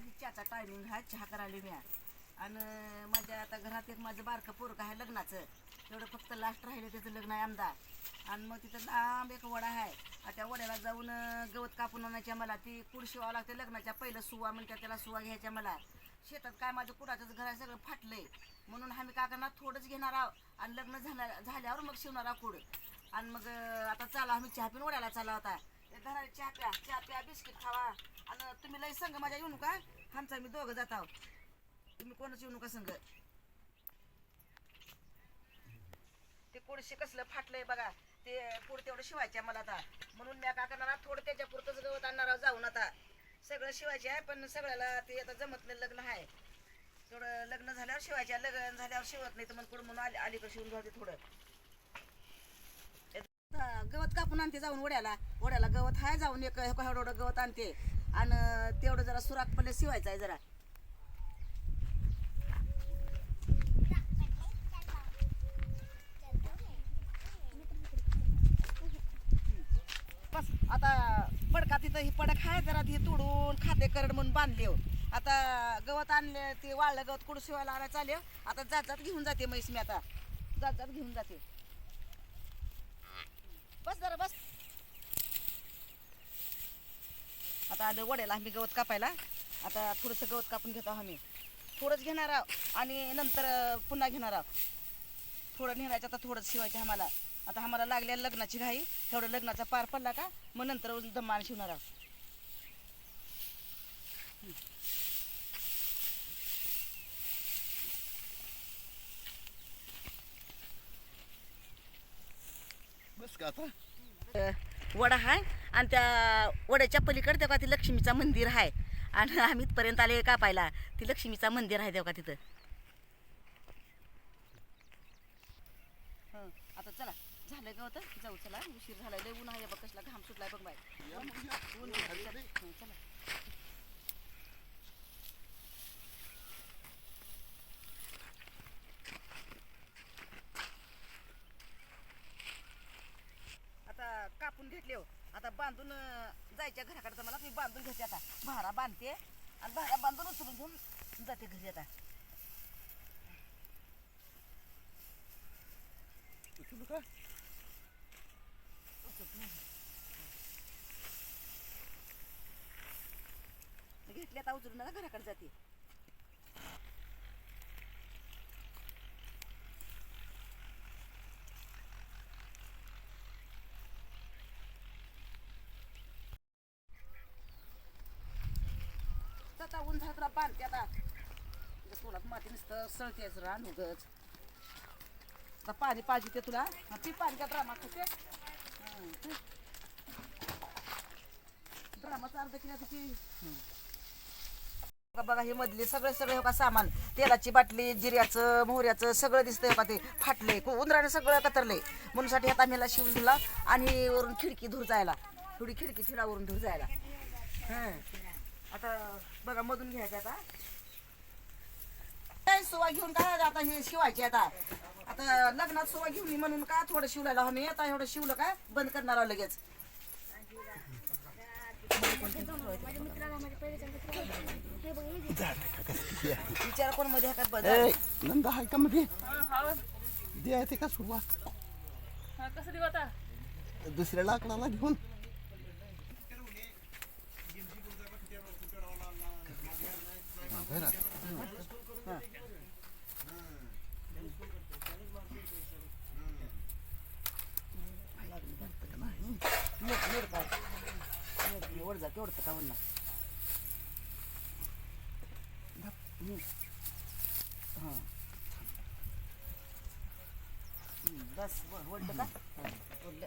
ही चहाचा टायमिंग आहे चहा करायला मी आणि माझ्या आता घरात एक माझं बारकं पोरक आहे लग्नाचं. तेवढं फक्त लास्ट राहिलं त्याचं लग्न आहे आमदार. आणि मग तिथं लांब एक वडा आहे. त्या वड्याला जाऊन गवत कापून आणायच्या मला. ती कुड शिवावं लागते लग्नाच्या पहिलं सुवा म्हणतात त्याला सुवा घ्यायच्या मला. शेतात काय माझं कुडाचंच घर आहे सगळं फाटलंय. म्हणून आम्ही काकांना थोडंच घेणार आहोत. आणि लग्न झाल्या झाल्यावर मग शिवणार आहोत कुड. आणि मग आता चला आम्ही चहा पिऊन वड्याला चाला होता. ते घराला चहा प्या चहा प्या बिस्किट खावा. आणि तुम्ही लई संघ माझ्या येऊ नका. आमचा मी दोघं जात आहोत. तुम्ही कोणच येऊ नका संघ ते कोडशे कसलं फाटलंय बघा. ते पुढे तेवढं शिवायचे मला आता. म्हणून मी काय करणार थोडं त्याच्या पुरतच गवत आणणार जाऊन आता. सगळं शिवायचे आहे पण सगळ्याला ते आता जमत नाही लग्न आहे. थोडं लग्न झाल्यावर शिवायचे लग्न झाल्यावर शिवत नाही तर मग पुढे म्हणून आली अलीकडे शिवून जाते थोडं. गवत कापून आणते जाऊन वड्याला. वड्याला गवत आहे जाऊन एक एवढं गवत आणते. आणि तेवढं जरा सुराख पल्ले शिवायचं आहे जरा. बस आता पडका तिथं ही पडक आहे जरा ती तोडून खाते करड म्हणून बांधले हो. आता गवत आणले ते वाळलं गवत कुठं शिवायला आणायला चालेल हो? आता जात जात घेऊन जाते म्हैस मी आता. जात जात घेऊन जाते बस जरा बस आता आलं वड्याला आम्ही गवत कापायला. आता थोडंसं गवत कापून घेतो आम्ही. थोडंच घेणार आहोत आणि नंतर पुन्हा घेणार आहोत. थोडं नेहरायचं आता थोडंच शिवायचं आम्हाला. आता आम्हाला लागल्या लग्नाची घाई. तेवढं लग्नाचा पार पडला का मग नंतर दमान शिवणार आहोत. बस का आता? वडा आहे आणि त्या वड्याच्या पलीकडे तेव्हा ती लक्ष्मीचं मंदिर आहे. आणि आम्ही इथपर्यंत आले कापायला ती लक्ष्मीचं मंदिर आहे तेव्हा तिथं? आता चला. झालं का होतं? जाऊ चला. उशीर झाला लय ऊन आहे बघ कसला घाम सुटलाय बघ बाय चला. आता कापून घेतले हो. आता बांधून जायच्या घराकडे तर मला मी बांधून घेते आता. भारा बांधते आणि भारा बांधून उचलून घेऊन जाते घरी आता. उचलू का? घेतले आता उचलून घराकडे जाते. आता झालं तुला बांधते आता तुला माती नुसतं सळतेच रान उगच. आता पाणी पाहिजे ते तुला. हा, ती पाणी का ड्रामा कुठे ड्रामाचा अर्ध किलो तिची बघा हे मधले सगळे सगळे हो का सामान. तेलाची बाटली जिऱ्याचं मोहऱ्याचं सगळं दिसतंय हो का ते. फाटले उंदराने सगळं कतरले म्हणूनसाठी आता मेला शिवून दिला आणि वरून खिडकी धूर जायला. थोडी खिडकी छिडावरून धूर जायला. हं. आता बघा मधून घ्यायचं आता. काय सोवा घेऊन काय आता हे शिवायचे आता? आता लग्नात सोवा घेऊन ये म्हणून का थोडं शिवलेलं आम्ही आता एवढं शिवलं का बंद करणार आहोत लगेच. विचार कोणमध्ये हातात बदल? नंदा आहे का मध्ये? दे आहे ते का सुरुवात? कसं देऊ आता? दुसऱ्या लाकडाला घेऊन. वर जा तेवढं का म्हणणार हां. बस वर- वळलं का हां, वळलं